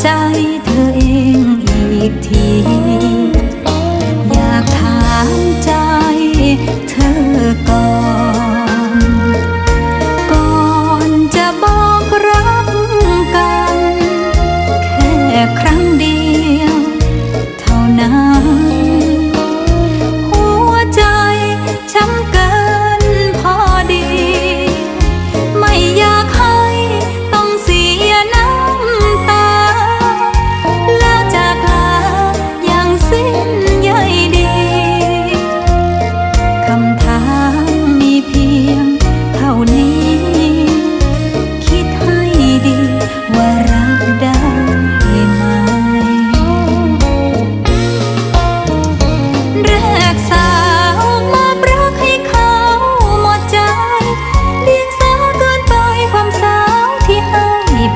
ใจเธอเองอีกที อยากถามใจเธอก่อน ก่อนจะบอกรักกัน แค่ครั้ง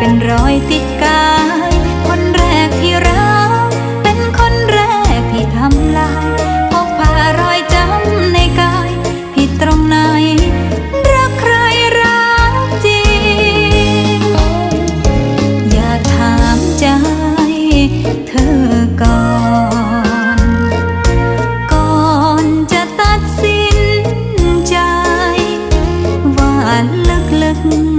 เป็นรอยติดกาย คนแรกที่รัก เป็นคนแรกที่ทำลายพกพารอยจำในกาย ผิดตรงไหน รักใครรักจริง อย่าถามใจเธอก่อน ก่อนจะตัดสินใจ ว่าลึกๆ